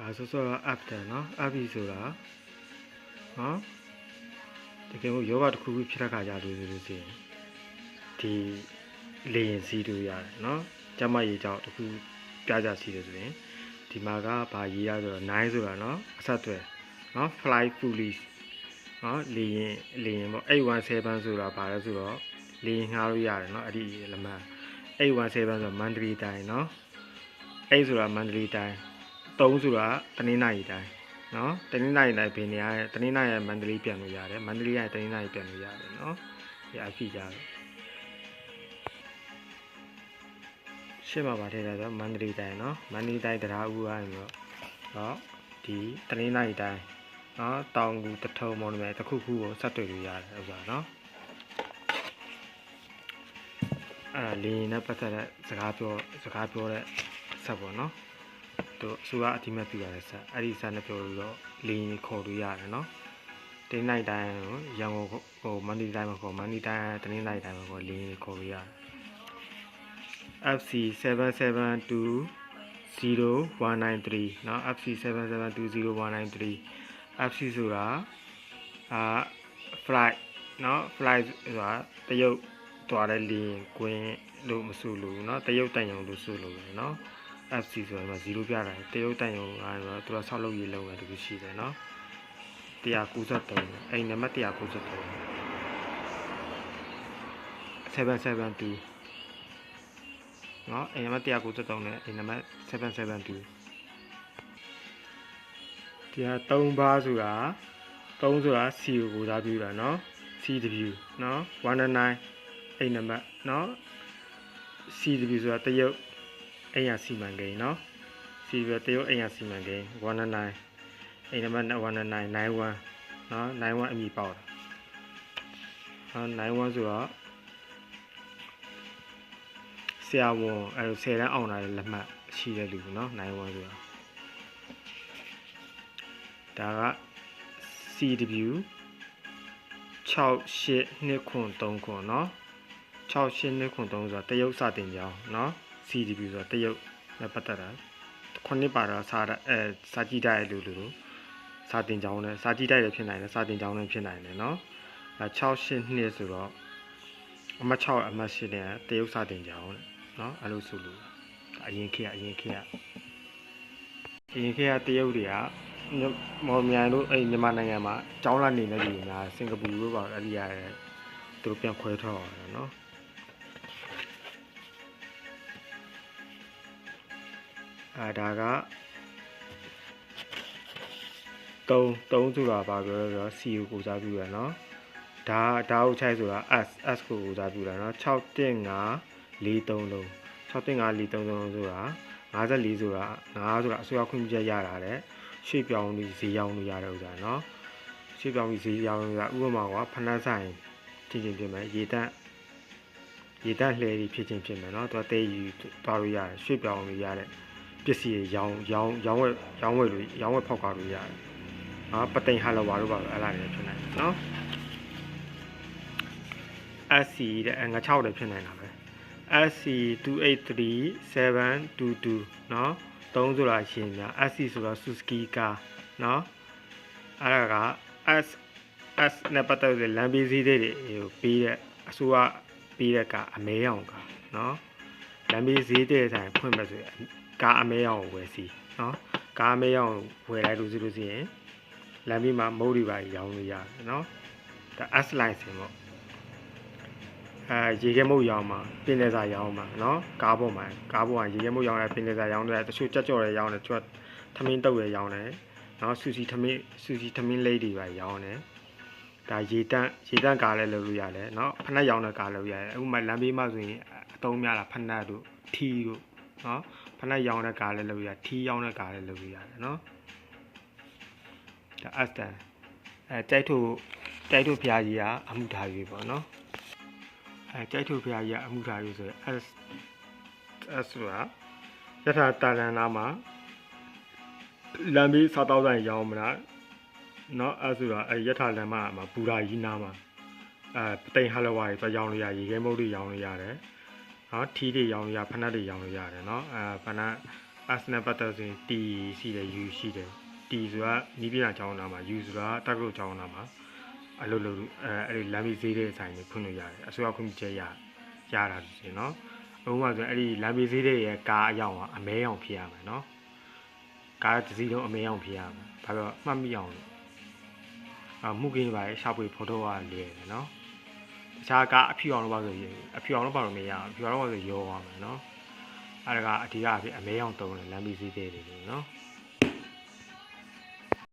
အာဆိုဆိုတော့ app တယ်နော် app ပြီဆိုတာနော်တကယ်လို့ယောဂတစ်ခုခုဖြစ်တဲ့ခါကြလို့ဆိုလို့ရှိရင်ဒီလေရင်စီးတို့ရတယ်နော်ကျမရေကြောက်တစ်ခုပြကြစီတယ်ဆိုရင်ဒီမှာကဘာရေးရဆိုတော့9ဆိုတာနော်အဆက်တွေနော် fly fully နော်လေရင်လေရင်ပေါ့817ဆိုတာဘာလဲဆိုတော့လေရင်ငှားလို့ရတယ်နော်အဲ့ဒီလက်မှတ်817ဆိုတော့မန္တလေးတိုင်းနော်8ဆိုတာမန္တလေးတိုင်း 3ဆိုတာတနင်္သာရီတိုင်းနော်တနင်္သာရီတိုင်းဘယ်နေရာရဲ့တနင်္သာရီရဲ့မန္တလေးပြန်လို့ရတယ်မန္တလေးရဲ့တနင်္သာရီပြန်လို့ရတယ်နော်ဒီအဖြစ်ကြတယ်ရှင်းပါပါထဲတယ်ဆိုမန္တလေးတိုင်းနော်မန္တလေးတိုင်းတရားဦးအားမျိုးတော့ဒီတနင်္သာရီတိုင်းနော်တောင်ကူတထုံမော်နမယ်တစ်ခုခုကိုဆက်တွေ့လို့ရတယ်ဥစ္စာနော်အဲ့ဒါလင်းနဲ့ပတ်သက်တဲ့စကားပြောစကားပြောတဲ့ဆက်ပေါ့နော် သူအစိုးရအတိမတ်ပြရတဲ့ဆက်အဲ့ဒီဆက်နဲ့ပြောလို့တော့လင်းခေါ်လို့ရတယ်နော်တင်းနိုင်တိုင်းကိုရန်ကုန်ဟိုမန္တလေးတိုင်းမှာခေါ်မန္တလေးတိုင်းတနင်္သာရီတိုင်းမှာခေါ်လင်းခေါ်လို့ရတယ် FC 772 0193เนาะ FC 772 0193 FC ဆိုတာအာ flight เนาะ flight ဆိုတာတရုတ်သွားတဲ့လေယာဉ်ကွင်းလို့မဆိုလို့เนาะတရုတ်တန်ယုံလို့ဆိုလို့ပဲเนาะ FC ဆိုတာမှာ0ပြတာတရုတ်တန်ယုံကတော့သူကဆောက်လုပ်ရေးလုပ်တယ်တခုရှိတယ်เนาะ193အဲ့နံပါတ်193 772เนาะအိမ်နံပါတ်193နဲ့အိမ်နံပါတ်772ဒီဟာ3ပါးဆိုတာ3ဆိုတာ C ကိုကိုစားပြုတာเนาะ CW เนาะ199အိမ်နံပါတ်เนาะ CW ဆိုတာတရုတ် အိမ်ရစီမံကိန်းเนาะ CW တရုတ်အိမ်ရစီမံကိန်း199အိမ်နံပါတ်199 91เนาะ91အမည်ပေါက်တာเนาะ91ဆိုတော့ ဆရာဝန်အဲဆယ်တန်းအောင်လာတဲ့လက်မှတ်ရှိတဲ့လူเนาะနိုင်ဝန်ဆိုတာဒါက CW 68ခွန်း3ခွန်းเนาะ68ခွန်း3ဆိုတာတရုတ်စာတင်ကြောင်းเนาะ CW ဆိုတာတရုတ်နဲ့ပတ်သက်တာခုနှစ်ပါတော့စာအဲစာကြည့်တဲ့လူလူတို့စာတင်ကြောင်းနဲ့စာကြည့်တဲ့လည်းဖြစ်နိုင်တယ်စာတင်ကြောင်းလည်းဖြစ်နိုင်တယ်เนาะအဲ68နှစ်ဆိုတော့အမတ်6အမတ်8နဲ့တရုတ်စာတင်ကြောင်းတဲ့ เนาะအဲ့လိုဆိုလို့အရင်ခေတ်အရင်ခေတ်အရင်ခေတ်ကတရုတ်တွေကမော်မြိုင်တို့အဲ့မြန်မာနိုင်ငံမှာကျောင်းလာနေနေပြီများစင်ကာပူတို့ပါအဲ့ဒီရတယ်သူတို့ပြန်ခွဲထွက်အောင်เ အာဒါက3 3ဆိုတာဘာပြောလဲဆိုတော့ CU ကိုစားပြုရနော်ဒါဒါဟုတ်ချိုက်ဆိုတာ S S ကိုကိုစားပြုတာနော်6တင်5 4 3လုံး6တင်5 4 3လုံးဆိုတာ54ဆိုတာ9ဆိုတာအစိုးရခွင့်ပြုချက်ရတာတဲ့ရှေ့ပြောင်းပြီးဈေးရောင်းလို့ရတဲ့ဥစ္စာနော်ရှေ့ပြောင်းပြီးဈေးရောင်းလို့ရဥပမာကဖဏတ်ဆိုင်တင်တင်ပြင်မယ်ရေတန့်ရေတန့်လှဲပြီးဖြစ်ချင်းဖြစ်မယ်နော်သူကတဲယူသွားလို့ရတယ်ရွှေ့ပြောင်းလို့ရတဲ့ ပစ္စည်းရောင်းရောင်းရောင်းဝယ်ရောင်းဝယ်လို့ရောင်းဝယ်ဖောက်ကားလို့ရတယ်။ဟာပတိန်ဟလာဝါတို့ပါပဲအဲ့လားလည်းဖြစ်နိုင်နော်။ SC တဲ့ငါ6လည်းဖြစ်နိုင်တာပဲ။ SC 283722နော်။သုံးဆိုတာရှင်းပြ။ SC ဆိုတာ Suzuki ကားနော်။အဲ့ဒါက S S နဲ့ပတ်သက်တဲ့လမ်းပေးစည်းတွေကိုပေးတဲ့အစိုးရပေးတဲ့ကအမဲအောင်ကနော်။လမ်းပေးစည်းတဲ့ဆိုင်ဖွင့်မဲ့ဆိုရင် ကားအမဲအောင်ဝယ်စီเนาะကားအမဲအောင်ဝယ်လိုက်လို့ဆိုလို့ရှိရင်လမ်းဘေးမှာမုတ်တွေပါရောင်းလို့ရတယ်เนาะဒါ S license ပေါ့အဲရေခဲမုတ်ရောင်းမှာပင်လယ်စာရောင်းမှာเนาะကားပေါ်မှာကားပေါ်မှာရေခဲမုတ်ရောင်းတယ်ပင်လယ်စာရောင်းတယ်တချို့ကြက်ကြော်တယ်ရောင်းတယ်ကျွတ်ထမင်းတုပ်ရရောင်းတယ်เนาะဆူစီထမင်းဆူစီထမင်းလေးတွေပါရောင်းတယ်ဒါရေတန့်ရေတန့်ကားလည်းလုပ်လို့ရတယ်เนาะဖနက်ရောင်းတဲ့ကားလုပ်ရတယ်အခုမှလမ်းဘေးမှာဆိုရင်အတုံးများတာဖနက်တို့ထီတို့เนาะ ဖနက်ရောင်းတဲ့ကားလည်းလုပ်ရထီးရောင်းတဲ့ကားလည်းလုပ်ရတယ်နော်ဒါအတန်အဲတိုက်ထုတ်တိုက်ထုတ်ဖျားကြီးကအမှုထားရေးပေါ့နော်အဲတိုက်ထုတ်ဖျားကြီးကအမှုထားရေးဆိုရင် S S ဆိုတာယထာတာလန်နာမှာလမ်းဘေးစားတောက်ဆိုင်ရောင်းမလားနော်အဲဆိုတာအဲယထာလန်မှာမှာဘူရာကြီးနာမှာအဲပတိန်ဟလဝါကြီးသွားရောင်းလို့ရရေခဲမုတ်တွေရောင်းလို့ရတယ် နော်ထီးတွေရောင်ရဖနက်တွေရောင်လို့ရတယ်နော်အဲဖနက် Arsenal ပတ်သက်ဆိုရင် T ရှိတယ် U ရှိတယ် T ဆိုတာနီးပြားချောင်းနာမှာ U ဆိုတာတက္ကသိုလ်ချောင်းနာမှာအလုပ်လုပ်အဲအဲ့ဒီလမ်းမဈေးတဲ့ဆိုင်တွေဖွင့်လို့ရတယ်အစိုးရခွင့်ပြုချက်ရရတာရှင်နော်အခုမှဆိုရင်အဲ့ဒီလမ်းမဈေးတဲ့ရဲ့ကားအယောင်ကအမဲအောင်ဖြစ်ရမယ်နော်ကားတစ်စီးလုံးအမဲအောင်ဖြစ်ရမယ်ဘာလို့မှတ်မိအောင်အမှုကင်းပါလေရှာဖွေဖော်ထုတ်ရလွယ်တယ်နော် တခြားကားအဖြူအောင်လို့ပါဆိုရင်အဖြူအောင်လို့ပါလို့မရဘူးအဖြူအောင်လို့ပါဆိုရောသွားမယ်နော်အဲ့ဒါကအဓိကအဖြစ်အမဲရောင်တုံးတယ်လမ်းဘေးဈေးတဲ့တွေလို့နော်